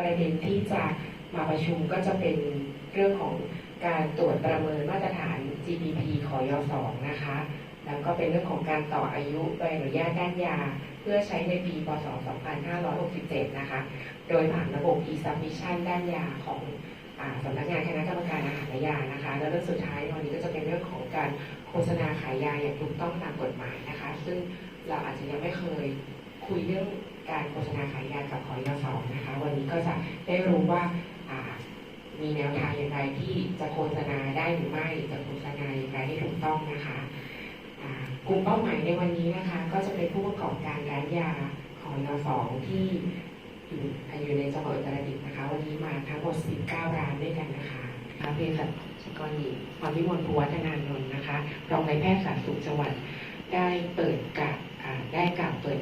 ประเด็นที่จะมาประชุมก็จะเป็นเรื่องของการตรวจประเมินมาตรฐาน GDP ขอย2นะคะ แล้วก็เป็นเรื่องของการต่ออายุใบอนุญาตด้านยา เพื่อใช้ในปีพศ 2567 นะคะ โดยผ่านระบบ e-submission ด้านยาของอสำนักงานคณะกรรมการอาหารและยานะคะ แล้วเรื่องสุดท้ายวันนี้ก็จะเป็นเรื่องของการโฆษณาขายยาอย่างถูกต้องตามกฎหมายนะคะ ซึ่งเราอาจจะยังไม่เคยคุยเรื่อง การโฆษณาขายยากับขอยสองนะคะ วันนี้ก็จะได้รู้ว่ามีแนวทางอย่างไรที่จะโฆษณาได้หรือไม่จะโฆษณาอย่างไรให้ถูกต้องนะคะกลุ่มเป้าหมายในวันนี้นะคะ ก็จะเป็นผู้ประกอบการร้านยาของยสองที่อยู่อยู่ในจังหวัดอุตรดิตถ์นะคะ วันนี้มาทั้งหมด 19 ร้านด้วยกันนะคะคาเภสัชกรหญิงพรพิมลภูวัฒนานนท์นะคะรองนายแพทย์สาธารณสุขจังหวัดได้เปิดกับได้กล่าวเปิด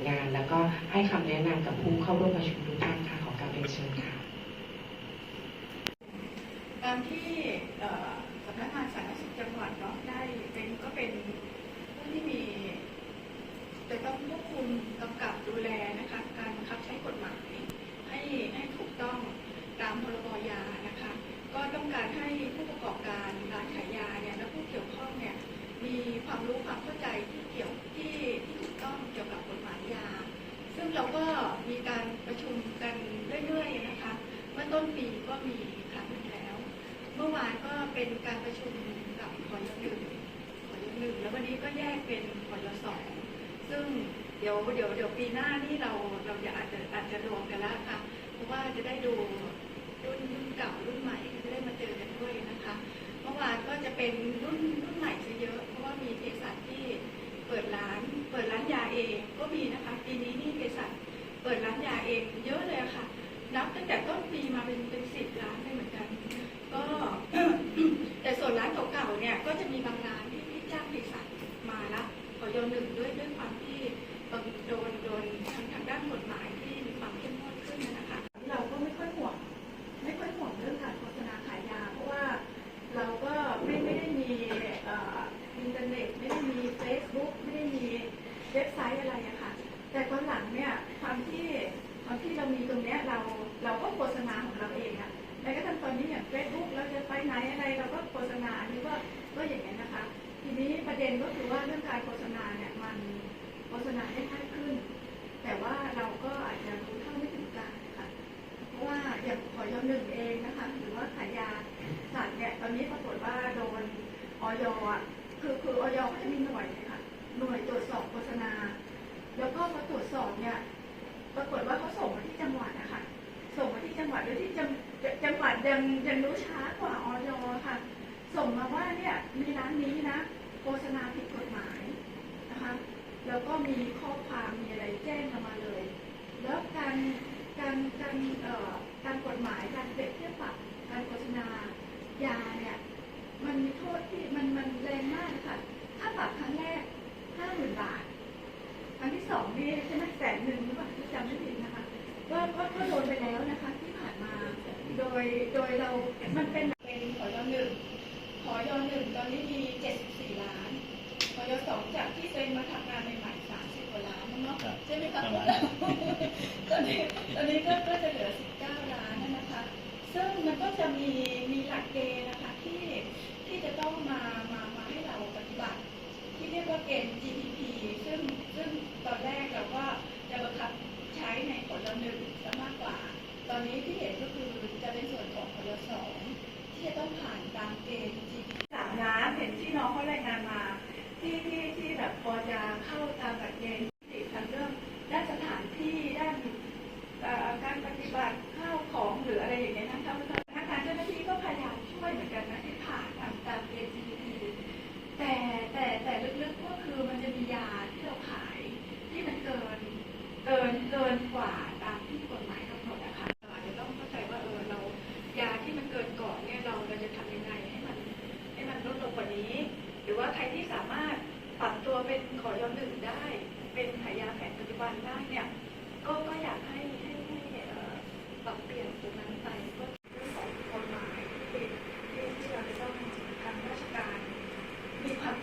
กับผู้เข้าร่วมประชุมทุกท่านค่ะขอการเรียนเชิญค่ะตามที่สำนักงานสาธารณสุขจังหวัดเนาะได้เป็นก็เป็นผู้ที่มีจะต้องควบคุมกำกับดูแลนะคะการบังคับใช้กฎหมายให้ให้ถูกต้องตามพรบยานะคะ ก็ต้องการให้ผู้ประกอบการร้านขายยาเนี่ยและผู้เกี่ยวข้องเนี่ยมีความรู้ความเข้าใจที่เกี่ยวที่ที่ถูกต้องเกี่ยวกับกฎหมายยา ซึ่งเราก็มีการประชุมกันเรื่อยๆนะคะ เมื่อต้นปีก็ มีครั้งหนึ่งแล้ว เมื่อวานก็เป็นการประชุมกับขอยหนึ่งขอยหนึ่งแล้ววันนี้ก็แยกเป็นขอยสองซึ่งเดี๋ยวเดี๋ยวเดี๋ยวปีหน้านี่เราเราจะอาจจะอาจจะรวมกันแล้วค่ะ เพราะว่าจะได้ดูรุ่นรุ่นเก่ารุ่นใหม่ก็จะได้มาเจอกันด้วยนะคะ เมื่อวานก็จะเป็นรุ่นรุ่นใหม่ซะเยอะ เพราะว่ามีเภสัชที่เปิดร้านเปิดร้านยาเองก็มีนะคะปีนี้นี่เภสัชเปิดร้านยาเองเยอะเลยค่ะ นับตั้งแต่ต้นปีมาเป็นเป็นสิบร้านเลยเหมือนกัน ก็แต่ส่วนร้านเก่าๆเนี่ยก็จะมีบางร้านที่ที่จ้างเภสัชมาละขอยหนึ่งด้วยด้วยความที่บางโดนโดนทางทางด้านกฎหมายที่มีความเข้มงวดขึ้นนะคะเราก็ไม่ค่อยห่วงไม่ค่อยห่วงเรื่องการโฆษณาขายยา เพราะว่าเราก็ไม่ไม่ได้มีอินเทอร์เน็ตไม่ได้มี Facebook ไม่ได้มีเว็บไซต์อะไรอะค่ะแต่ตอนหลังเนี่ย ที่เรามีตรงเนี้ยเราเราก็โฆษณาของเราเองอะแม้กระทั่งตอนนี้อย่างเฟซบุ๊กเราจะไปไหนอะไรเราก็โฆษณาอันนี้ก็ก็อย่างนี้นะคะ ทีนี้ประเด็นก็คือว่าเรื่องการโฆษณาเนี่ยมันโฆษณาได้ง่ายขึ้น แต่ว่าเราก็อาจจะรู้เท่าไม่ถึงการค่ะเพราะว่าอย่างขอยหนึ่งเองนะคะหรือว่าขายยาสัตว์เนี่ยตอนนี้ปรากฏว่าโดนออยอะคือคือออยเขาจะมีหน่วยเลยค่ะหน่วยตรวจสอบโฆษณา แล้วก็พอตรวจสอบเนี่ยปรากฏว่า มาที่จังหวัดโดยที่จังจังหวัดยังยังรู้ช้ากว่าออยค่ะ ส่งมาว่าเนี่ยมีร้านนี้นะโฆษณาผิดกฎหมายนะคะแล้วก็มีข้อความมีอะไรแจ้งมาเลย แล้วการการการเอ่อ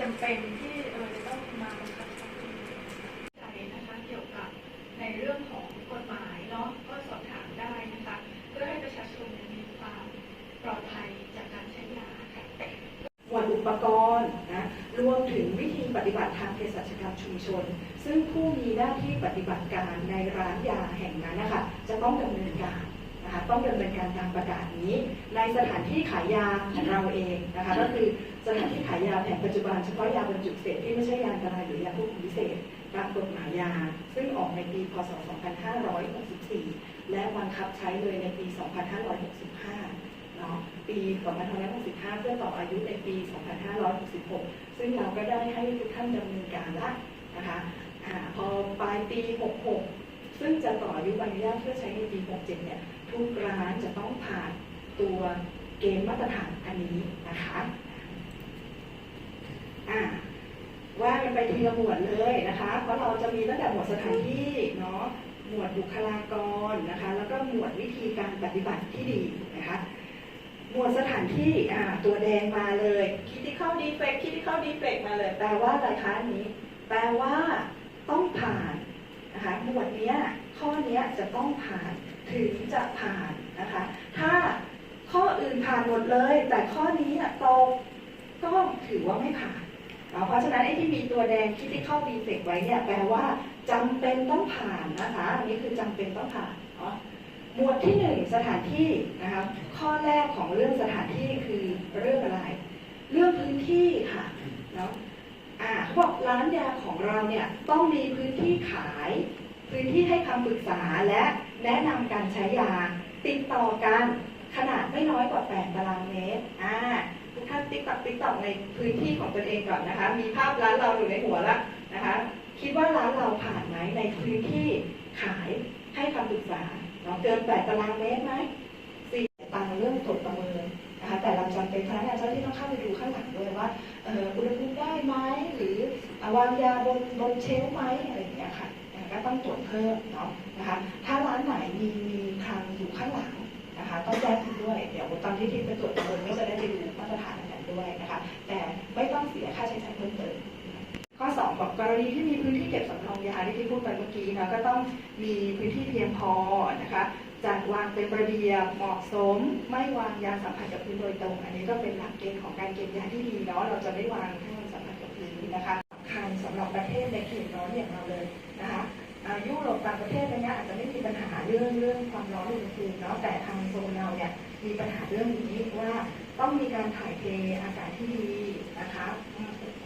จํเป็นที่เราจะต้องมาบังค้ใจนะคะเกี่ยวกับในเรื่องของกฎหมายเนาะก็สอบถามได้นะคะเพื่อให้ประชาชนมีความปลอดภัยจากการใช้ยาค่ะหมวดอุปกรณ์นะรวมถึงวิธีปฏิบัติทางเภสัชกรรมชุมชน ซึ่งผู้มีหน้าที่ปฏิบัติการในร้านยาแห่งนั้นนะคะจะต้องดำเนินการนะคะต้องดำเนินการตามประกาศนี้ สถานที่ขายยาของเราเองนะคะก็คือสถานที่ขายยาแผนปัจจุบันเฉพาะยาบรรจุเสพที่ไม่ใช่ยาอันตรายหรือยาควบคุมพิเศษตามกฎหมายยา ซึ่งออกในปี พศ 2564 และบังคับใช้เลยในปี 2565 เนาะ ปี 2565 เพื่อต่ออายุในปี 2566 ซึ่งเราก็ได้ให้ทุกท่านดำเนินการละนะคะอ่าพอปลายปี 66 ซึ่งจะต่ออายุใบอนุญาตเพื่อใช้ในปี 67 เนี่ย ทุกร้านจะต้องผ่าน ตัวเกณฑ์มาตรฐานอันนี้นะคะอ่าว่ากันไปทีละหมวดเลยนะคะ เพราะเราจะมีตั้งแต่หมวดสถานที่เนาะ หมวดบุคลากรนะคะ แล้วก็หมวดวิธีการปฏิบัติที่ดีนะคะ หมวดสถานที่อ่าตัวแดงมาเลย critical defect critical defect มาเลยแปลว่าอะไรคะนนี้ แปลว่าต้องผ่านนะคะ หมวดเนี้ยข้อเนี้ยจะต้องผ่านถึงจะผ่าน อื่นผ่านหมดเลย แต่ข้อนี้น่ะตกก็ถือว่าไม่ผ่าน เพราะฉะนั้นไอ้ที่มีตัวแดง critical defect ไว้เนี่ยแปลว่าจำเป็นต้องผ่านนะคะอันนี้คือจำเป็นต้องผ่านเนาะหมวดที่หนึ่งสถานที่นะคะข้อแรกของเรื่องสถานที่คือเรื่องอะไร เรื่องพื้นที่ค่ะเนาะอ่าเขาบอกร้านยาของเราเนี่ยต้องมีพื้นที่ขาย พื้นที่ให้คำปรึกษาและแนะนำการใช้ยาติดต่อกัน ขนาดไม่น้อยกว่า 8 ตารางเมตร อ่าทุกท่านติ๊กตักติ๊กตักในพื้นที่ของตนเองก่อนนะคะ มีภาพร้านเราอยู่ในหัวแล้วนะคะ คิดว่าร้านเราผ่านไหมในพื้นที่ขายให้คำปรึกษาเนาะเกิน 8 ตารางเมตรไหมสี่ตังเรื่องตรวจประเมินนะคะแต่เราจำเป็นพนักงานเจ้าที่ต้องเข้าไปดูข้างหลังด้วยว่าอุณหภูมิได้ไหมหรือวางยาบนบนเชลไหมอะไรอย่างเงี้ยค่ะก็ต้องตรวจเพิ่มเนาะนะคะถ้าร้านไหนมีมีคลังอยู่ข้างหลัง นะคะต้องแจ้งคุณด้วย เดี๋ยวตอนที่ที่ไปตรวจประเมินก็จะได้ไปดูมาตรฐานนั้นด้วยนะคะ แต่ไม่ต้องเสียค่าใช้จ่ายเพิ่มเติมข้อ2บอกกรณีที่มีพื้นที่เก็บสำรองยาที่ที่พูดไปเมื่อกี้นะก็ต้องมีพื้นที่เพียงพอนะคะจัดวางเป็นระเบียบเหมาะสม ไม่วางยาสัมผัสกับพื้นโดยตรง อันนี้ก็เป็นหลักเกณฑ์ของการเก็บยาที่ดีเนาะเราจะไม่วางให้มันสัมผัสกับพื้นนะคะสำคัญสำหรับประเทศในเขตร้อนอย่างเราเลย ยุโรปต่างประเทศอะไรเงี้ยอาจจะไม่มีปัญหาเรื่องเรื่องความร้อนอุณหภูมิเนาะแต่ทางโซนเราเนี่ยมีปัญหาเรื่องนี้ว่าต้องมีการถ่ายเทอากาศที่ดีนะคะ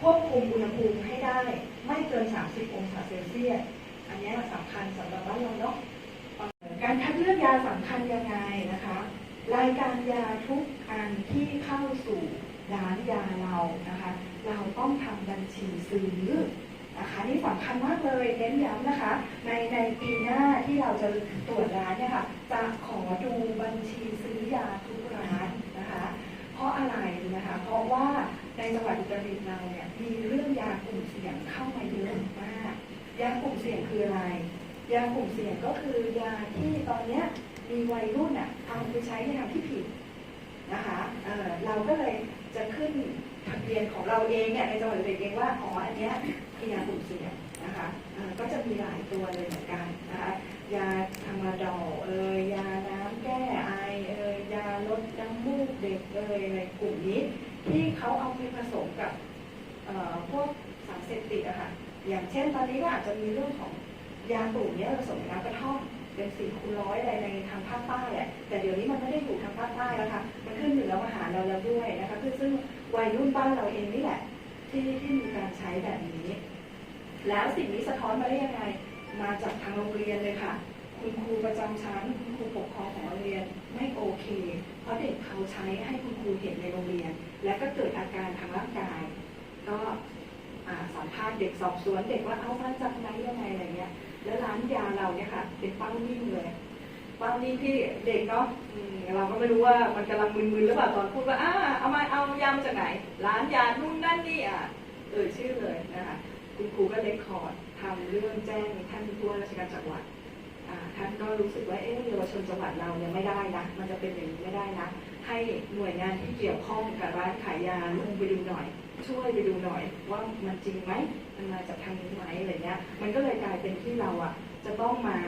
ควบคุมอุณหภูมิให้ได้ ไม่เกิน 30 องศาเซลเซียสอันนี้สำคัญสำหรับบ้านเราเนาะการคัดเลือกยาสำคัญยังไงนะคะ รายการยาทุกอันที่เข้าสู่ร้านยาเรานะคะ เราต้องทำบัญชีซื้อ นะคะนี่สำคัญมากเลยเน้นย้ำนะคะ ในในปีหน้าที่เราจะตรวจร้านเนี่ยค่ะจะขอดูบัญชีซื้อยาทุกร้านนะคะ เพราะอะไรนะคะเพราะว่าในจังหวัดอุตรดิตถ์เราเนี่ยมีเรื่องยากลุ่มเสี่ยงเข้ามาเยอะมากยากลุ่มเสี่ยงคืออะไร ยากลุ่มเสี่ยงก็คือยาที่ตอนเนี้ยมีวัยรุ่นอะเอาไปใช้ในทางที่ผิดนะคะเเราก็เลยจะขึ้น เบียนของเราเองเนี่ยในจังหวัดอุตรดิตถ์เองว่าอ๋ออันเนี้ยคือยากลุ่มเสี่ยงนะคะก็จะมีหลายตัวเลยเหมือนกันนะคะยาธรรมดอเอยยาน้ำแก้ไอเอยยาลดน้ำมูกเด็กเอยในกลุ่มนี้ ที่เขาเอาไปผสมกับพวกสารเสพติดอะค่ะอย่างเช่นตอนนี้ก็อาจจะมีเรื่องของยากลุ่มเนี้ยผสมกับน้ำกระท่อมเป็นสี่คูณร้อยอะไรในทางภาคใต้แหละแต่เดี๋ยวนี้มันไม่ได้อยู่ทางภาคใต้แล้วค่ะมันขึ้นอยู่แล้วมาหาเราแล้วด้วยนะคะคือซึ่ง วัยรุ่นบ้านเราเองนี่แหละ ที่ที่มีการใช้แบบนี้ แล้วสิ่งนี้สะท้อนมาได้ยังไง มาจากทางโรงเรียนเลยค่ะ คุณครูประจำชั้น คุณครูปกครองของโรงเรียนไม่โอเค เพราะเด็กเขาใช้ให้คุณครูเห็นในโรงเรียน และก็เกิดอาการทางร่างกาย ก็สัมภาษณ์เด็กสอบสวนเด็กว่าเอามาจากไหนยังไงอะไรเงี้ย แล้วร้านยาเราเนี่ยค่ะเป็นเป้านิ่งเลย เป้านิ่งที่เด็กเนาะเราก็ไม่รู้ว่ามันกำลังมึนๆหรือเปล่าตอนพูดว่าอ่าเอามาเอายามาจากไหน ร้านยานู่นนั่นนี่อะเอ่ยชื่อเลยนะคะคุณครูก็เลคคอร์ดทำเรื่องแจ้งท่านผู้ว่าราชการจังหวัดท่านก็รู้สึกว่าเอ๊ะเยาวชนจังหวัดเราเนี่ยไม่ได้นะมันจะเป็นอย่างนี้ไม่ได้นะ ให้หน่วยงานที่เกี่ยวข้องกับร้านขายยาลงไปดูหน่อย ช่วยไปดูหน่อยว่ามันจริงไหมมันมาจากทางนี้ไหมอะไรเงี้ยมันก็เลยกลายเป็นที่เราอะจะต้องมา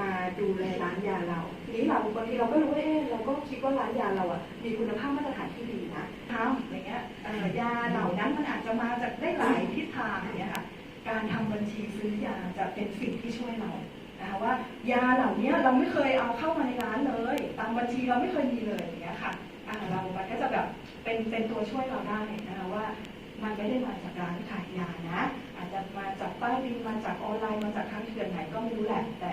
มาดูแลร้านยาเรา ทีนี้เราบางทีเราก็รู้ว่าเอ๊ะเราก็คิดว่าร้านยาเราอะมีคุณภาพมาตรฐานที่ดีนะทำอะไรเงี้ยยาเหล่านั้นมันอาจจะมาจากได้หลายทิศทางอย่างเงี้ยค่ะการทำบัญชีซื้อยาจะเป็นสิ่งที่ช่วยเรานะคะว่ายาเหล่านี้เราไม่เคยเอาเข้ามาในร้านเลย ตามบัญชีเราไม่เคยมีเลยอย่างเงี้ยค่ะเรามันก็จะแบบเป็นเป็นตัวช่วยเราได้นะคะว่ามันไม่ได้มาจากร้านขายยานะ อาจจะมาจากป้ายบินมาจากออนไลน์มาจากทางเถื่อนไหนก็ไม่รู้แหละแต่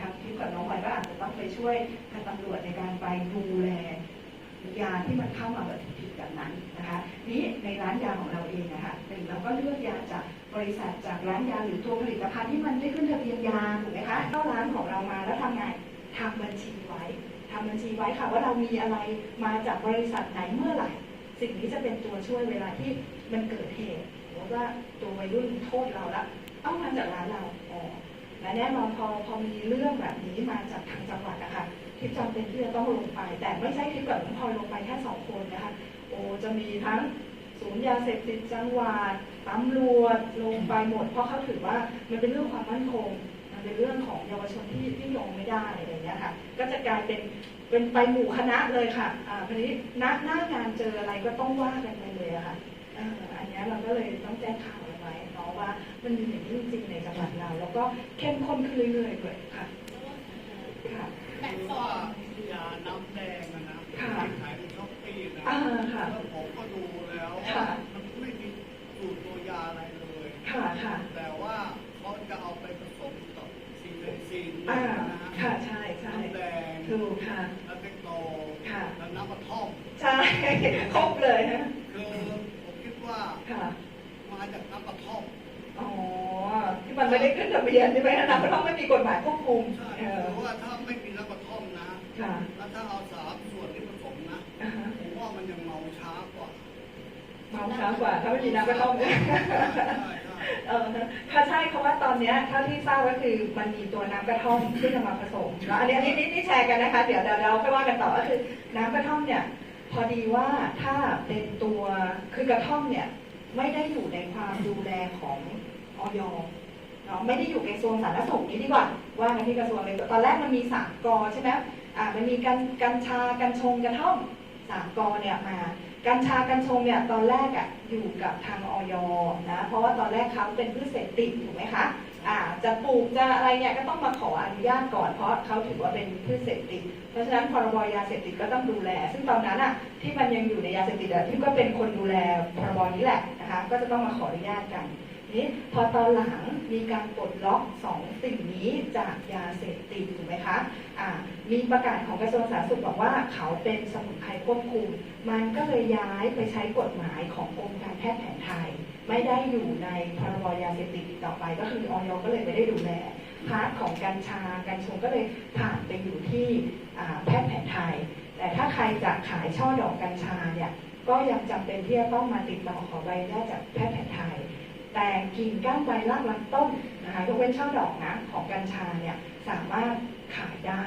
ทางทิพกับน้องพลอยก็อาจจะต้องไปช่วยทางตำรวจในการไปดูแลยาที่มันเข้ามาแบบผิดๆแบบนั้นนะคะนี่ในร้านยาของเราเองนะคะหนึ่งเราก็เลือกยาจากบริษัทจากร้านยาหรือตัวผลิตภัณฑ์ที่มันได้ขึ้นทะเบียนยาถูกไหมคะเข้าร้านของเรามาแล้วทำไงทำบัญชีไว้ทำบัญชีไว้ค่ะว่าเรามีอะไรมาจากบริษัทไหนเมื่อไหร่สิ่งนี้จะเป็นตัวช่วยเวลาที่มันเกิดเหตุหรือว่าตัววัยรุ่นโทษเราละเอามาจากร้านเรา และแน่นอนพอพอมีเรื่องแบบนี้มาจากทางจังหวัดนะคะทิพย์จำเป็นที่จะต้องลงไป แต่ไม่ใช่ทิพย์กับน้องพลอยลงไปแค่สองคนนะคะโอ้จะมีทั้งศูนย์ยาเสพติดจังหวัดตำรวจลงไปหมด เพราะเขาถือว่ามันเป็นเรื่องความมั่นคง มันเป็นเรื่องของเยาวชนที่ที่ลงไม่ได้อะไรอย่างเงี้ยค่ะ ก็จะกลายเป็นเป็นไปหมู่คณะเลยค่ะ อ่าทีนี้หน้าหน้างานเจออะไรก็ต้องว่ากันไปเลยอะค่ะอันนี้เราก็เลยต้องแจ้งข่าวเอาไว้เนาะว่า มันมีอย่างนี้จริงๆในจังหวัดเรา แล้วก็เข้มข้นขึ้นเรื่อยๆเลยค่ะค่ะคือว่ายาน้ำแดงอะนะค่ะที่ขายในช้อปปี้นะอ่าค่ะแล้วผมก็ดูแล้วค่ะ มันไม่มีสูตรตัวยาอะไรเลย ค่ะค่ะแต่ว่าเขาจะเอาไปผสมกับซีเรซีนอ่านะฮะค่ะใช่ใช่น้ำแดงถูกค่ะ แล้วเป็นโตค่ะแล้วน้ำกระท่อม ใช่ ครบเลยฮะ คือผมคิดว่า ค่ะ มาจากน้ำกระท่อม อ๋อ ที่ มันไม่ได้ขึ้นทะเบียนใช่ไหมคะนะเพราะต้องไม่มีกฎหมายควบคุมใช่เออคือว่าถ้าไม่มีน้ำกระท่อมนะค่ะแล้วถ้าเอาสามส่วนที่ผสมนะอ่าฮะผมว่ามันยังเมาช้ากว่าเมาช้ากว่า ถ้าไม่มีน้ำกระท่อมเนี่ยใช่ใช่เออค่ะใช่เพราะว่าตอนเนี้ยเท่าที่ทราบก็คือมันมีตัวน้ำกระท่อมที่จะมาผสมแล้วอันนี้อันนี้นี่นี่แชร์กันนะคะเดี๋ยวเดี๋ยวเราค่อยว่ากันต่อก็คือน้ำกระท่อมเนี่ยพอดีว่าถ้าเป็นตัวคือกระท่อมเนี่ยไม่ได้อยู่ในความดูแลของออย เนาะไม่ได้อยู่ในกระทรวงสาธารณสุขนี้ดีกว่าว่ากันที่กระทรวงเลยตอนแรกมันมีสามกอใช่ไหมอ่ามันมีกัญกัญชากัญชงกระท่อมสามกอเนี่ยมากัญชากัญชงเนี่ยตอนแรกอะอยู่กับทางออยนะเพราะว่าตอนแรกเขาเป็นพืชเสพติดถูกไหมคะอ่าจะปลูกจะอะไรเนี่ยก็ต้องมาขออนุญาตก่อนเพราะเขาถือว่าเป็นพืชเสพติด เพราะฉะนั้นพรบยาเสพติดก็ต้องดูแล ซึ่งตอนนั้นอะที่มันยังอยู่ในยาเสพติดอะที่ก็เป็นคนดูแลพรบนี้แหละนะคะก็จะต้องมาขออนุญาตกัน นี่พอตอนหลังมีการปลดล็อกสองสิ่งนี้จากยาเสพติดถูกไหมคะอ่ามีประกาศของกระทรวงสาธารณสุขบอกว่าเขาเป็นสมุนไพรควบคุม มันก็เลยย้ายไปใช้กฎหมายของกรมการแพทย์แผนไทย ไม่ได้อยู่ในพรบยาเสพติดต่อไป ก็คือออยก็เลยไม่ได้ดูแลพาร์ทของกัญชากัญชงก็เลยผ่านไปอยู่ที่แพทย์แผนไทย แต่ถ้าใครจะขายช่อดอกกัญชาเนี่ยก็ยังจำเป็นที่จะต้องมาติดต่อขอใบอนุญาตจากแพทย์แผนไทย แต่กิ่งก้านใบรากลำต้นนะคะยกเว้นช่อดอกนะของกัญชาเนี่ยสามารถขายได้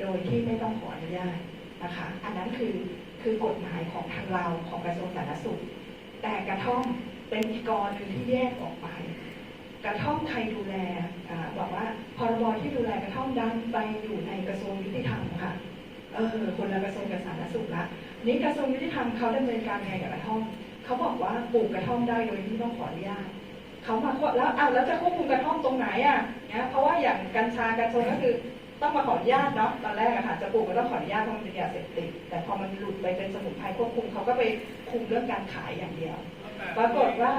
โดยที่ไม่ต้องขออนุญาตนะคะอันนั้นคือคือกฎหมายของทางเราของกระทรวงสาธารณสุข แต่กระท่อมเป็นอีกรหนึ่งที่แยกออกไป กระท่อมใครดูแลอ่าบอกว่าพรบที่ดูแลกระท่อมดันไปอยู่ในกระทรวงยุติธรรมค่ะเออคนละกระทรวงกับสาธารณสุขละนี่กระทรวงยุติธรรมเขาดำเนินการไงกับกระท่อมเขาบอกว่าปลูกกระท่อมได้โดยที่ไม่ต้องขออนุญาต เขามาควบแล้วอ้าวแล้วจะควบคุมกระท่อมตรงไหนอะเนี่ยเพราะว่าอย่างกัญชากัญชงก็คือต้องมาขออนุญาตเนาะตอนแรกอะค่ะจะปลูกก็ต้องขออนุญาตเพราะมันเป็นยาเสพติดแต่พอมันหลุดไปเป็นสมุนไพรควบคุมเขาก็ไปคุมเรื่องการขายอย่างเดียวปรากฏว่า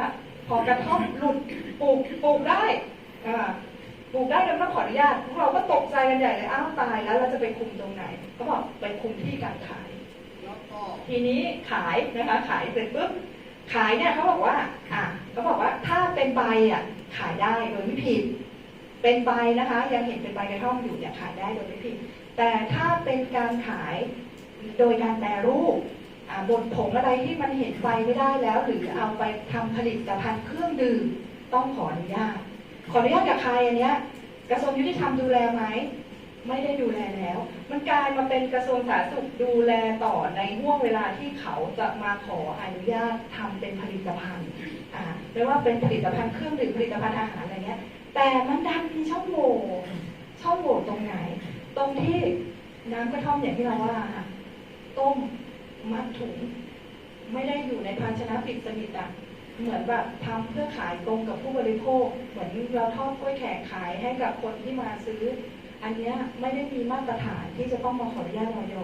พอกระท่อมหลุดปลูกปลูกได้อ่าปลูกได้โดยไม่ต้องขออนุญาตพวกเราก็ตกใจกันใหญ่เลยอ้าวตายแล้วเราจะไปคุมตรงไหนก็บอกไปคุมที่การขายแล้วก็ทีนี้ขายนะคะขายเสร็จปุ๊บ ขายเนี่ยเขาบอกว่า อะเขาบอกว่าถ้าเป็นใบอะขายได้โดยไม่ผิด เป็นใบนะคะ ยังเห็นเป็นใบกระท่อมอยู่เนี่ยขายได้โดยไม่ผิด แต่ถ้าเป็นการขายโดยการแปรรูปอ่าบดผงอะไรที่มันเห็นใบไม่ได้แล้ว หรือเอาไปทำผลิตภัณฑ์เครื่องดื่มต้องขออนุญาต ขออนุญาตกับใครอันเนี้ยกระทรวงยุติธรรมดูแลไหม ไม่ได้ดูแลแล้ว มันกลายมาเป็นกระทรวงสาธารณสุขดูแลต่อในห่วงเวลาที่เขาจะมาขออนุญาตทำเป็นผลิตภัณฑ์อ่าไม่ว่าเป็นผลิตภัณฑ์เครื่องดื่มผลิตภัณฑ์อาหารอะไรเงี้ย แต่มันดันมีช่องโหว่ช่องโหว่ตรงไหน ตรงที่น้ำกระท่อมอย่างที่เราว่าค่ะต้มมัดถุง ไม่ได้อยู่ในภาชนะปิดสนิทอะเหมือนแบบทำเพื่อขายตรงกับผู้บริโภค เหมือนเราทอดกล้วยแขกขายให้กับคนที่มาซื้อ อันนี้ไม่ได้มีมาตรฐานที่จะต้องมาขออนุญาตออย